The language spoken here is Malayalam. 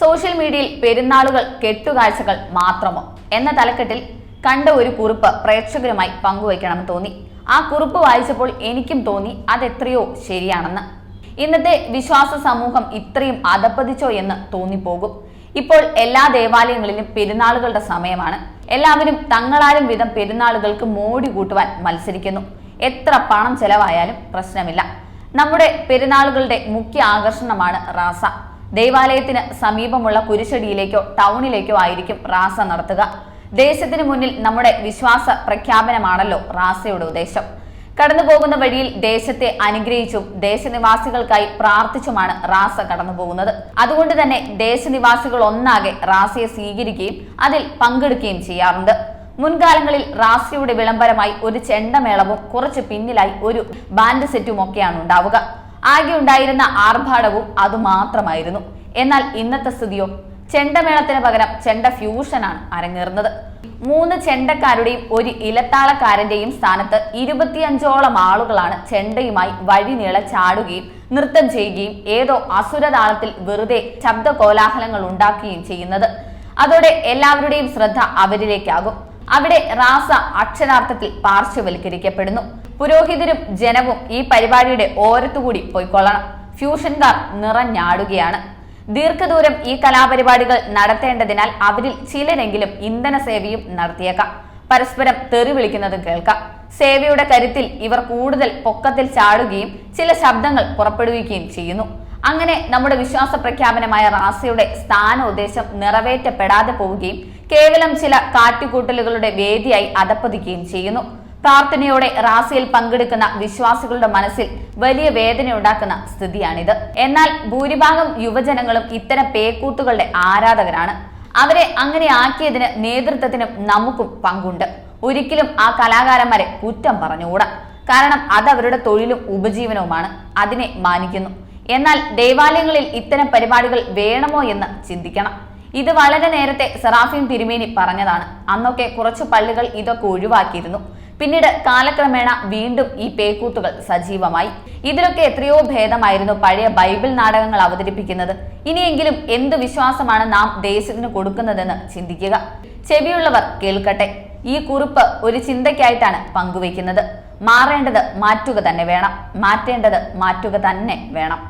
സോഷ്യൽ മീഡിയയിൽ പെരുന്നാളുകൾ കെട്ടുകാഴ്ചകൾ മാത്രമോ? എന്ന തലക്കെട്ടിൽ കണ്ട ഒരു കുറിപ്പ് പ്രേക്ഷകരുമായി പങ്കുവയ്ക്കണമെന്ന് തോന്നി. ആ കുറിപ്പ് വായിച്ചപ്പോൾ എനിക്കും തോന്നി അതെത്രയോ ശരിയാണെന്ന്. ഇന്നത്തെ വിശ്വാസ സമൂഹം ഇത്രയും അതപ്പതിച്ചോ എന്ന് തോന്നിപ്പോകും. ഇപ്പോൾ എല്ലാ ദേവാലയങ്ങളിലും പെരുന്നാളുകളുടെ സമയമാണ്. എല്ലാവരും തങ്ങളാരും വിധം പെരുന്നാളുകൾക്ക് മോടി കൂട്ടുവാൻ മത്സരിക്കുന്നു. എത്ര പണം ചെലവായാലും പ്രശ്നമില്ല. നമ്മുടെ പെരുന്നാളുകളുടെ മുഖ്യ ആകർഷണമാണ് റാസ. ദേവാലയത്തിന് സമീപമുള്ള കുരിശടിയിലേക്കോ ടൗണിലേക്കോ ആയിരിക്കും റാസ നടത്തുക. ദേശത്തിന് മുന്നിൽ നമ്മുടെ വിശ്വാസ പ്രഖ്യാപനമാണല്ലോ റാസയുടെ ഉദ്ദേശം. കടന്നു പോകുന്ന വഴിയിൽ ദേശത്തെ അനുഗ്രഹിച്ചും ദേശനിവാസികൾക്കായി പ്രാർത്ഥിച്ചുമാണ് റാസ കടന്നു പോകുന്നത് അതുകൊണ്ട് തന്നെ ദേശനിവാസികൾ ഒന്നാകെ റാസയെ സ്വീകരിക്കുകയും അതിൽ പങ്കെടുക്കുകയും ചെയ്യാറുണ്ട്. മുൻകാലങ്ങളിൽ റാസയുടെ വിളംബരമായി ഒരു ചെണ്ടമേളവും കുറച്ച് പിന്നിലായി ഒരു ബാൻഡ് സെറ്റും ഒക്കെയാണ് ഉണ്ടാവുക. ആകെ ഉണ്ടായിരുന്ന ആർഭാടവും അതുമാത്രമായിരുന്നു. എന്നാൽ ഇന്നത്തെ സ്ഥിതിയോ? ചെണ്ടമേളത്തിന് പകരം ചെണ്ട ഫ്യൂഷനാണ് അരങ്ങേറുന്നത്. മൂന്ന് ചെണ്ടക്കാരുടെയും ഒരു ഇലത്താളക്കാരന്റെയും സ്ഥാനത്ത് ഇരുപത്തിയഞ്ചോളം ആളുകളാണ് ചെണ്ടയുമായി വഴിനീള ചാടുകയും നൃത്തം ചെയ്യുകയും ഏതോ അസുരതാളത്തിൽ വെറുതെ ശബ്ദ കോലാഹലങ്ങൾ ഉണ്ടാക്കുകയും ചെയ്യുന്നത്. അതോടെ എല്ലാവരുടെയും ശ്രദ്ധ അവരിലേക്കാകും. അവിടെ റാസ അക്ഷരാർത്ഥത്തിൽ പാർശ്വവൽക്കരിക്കപ്പെടുന്നു. പുരോഹിതരും ജനവും ഈ പരിപാടിയുടെ ഓരത്തുകൂടി പോയിക്കൊള്ളണം. ഫ്യൂഷൻകാർ നിറഞ്ഞാടുകയാണ്. ദീർഘദൂരം ഈ കലാപരിപാടികൾ നടത്തേണ്ടതിനാൽ അവരിൽ ചിലരെങ്കിലും ഇന്ധന സേവയും നടത്തിയേക്കാം. പരസ്പരം തെറി വിളിക്കുന്നത് കേൾക്കാം. സേവയുടെ കരുത്തിൽ ഇവർ കൂടുതൽ പൊക്കത്തിൽ ചാടുകയും ചില ശബ്ദങ്ങൾ പുറപ്പെടുവിക്കുകയും ചെയ്യുന്നു. അങ്ങനെ നമ്മുടെ വിശ്വാസ പ്രഖ്യാപനമായ റാസയുടെ സ്ഥാനോദ്ദേശം നിറവേറ്റപ്പെടാതെ പോവുകയും കേവലം ചില കാട്ടിക്കൂട്ടലുകളുടെ വേദിയായി അതപ്പതിക്കുകയും ചെയ്യുന്നു. പ്രാർത്ഥനയോടെ റാസിയിൽ പങ്കെടുക്കുന്ന വിശ്വാസികളുടെ മനസ്സിൽ വലിയ വേദന ഉണ്ടാക്കുന്ന സ്ഥിതിയാണിത്. എന്നാൽ ഭൂരിഭാഗം യുവജനങ്ങളും ഇത്തരം പേക്കൂത്തുകളുടെ ആരാധകരാണ്. അവരെ അങ്ങനെ ആക്കിയതിന് നേതൃത്വത്തിനും നമുക്കും പങ്കുണ്ട്. ഒരിക്കലും ആ കലാകാരന്മാരെ കുറ്റം പറഞ്ഞുകൂടാ. കാരണം അത് അവരുടെ തൊഴിലും ഉപജീവനവുമാണ്. അതിനെ മാനിക്കുന്നു. എന്നാൽ ദേവാലയങ്ങളിൽ ഇത്തരം പരിപാടികൾ വേണമോ എന്ന് ചിന്തിക്കണം. ഇത് വളരെ നേരത്തെ സെറാഫിം തിരുമേനി പറഞ്ഞതാണ്. അന്നൊക്കെ കുറച്ച് പള്ളികൾ ഇതൊക്കെ ഒഴിവാക്കിയിരുന്നു. പിന്നീട് കാലക്രമേണ വീണ്ടും ഈ പേക്കൂത്തുകൾ സജീവമായി. ഇതിലൊക്കെ എത്രയോ ഭേദമായിരുന്നു പഴയ ബൈബിൾ നാടകങ്ങൾ അവതരിപ്പിക്കുന്നത്. ഇനിയെങ്കിലും എന്ത് വിശ്വാസമാണ് നാം ദേശത്തിന് കൊടുക്കുന്നതെന്ന് ചിന്തിക്കുക. ചെവിയുള്ളവർ കേൾക്കട്ടെ. ഈ കുറിപ്പ് ഒരു ചിന്തയ്ക്കായിട്ടാണ് പങ്കുവയ്ക്കുന്നത്. മാറേണ്ടത് മാറ്റുക തന്നെ വേണം. മാറ്റേണ്ടത് മാറ്റുക തന്നെ വേണം.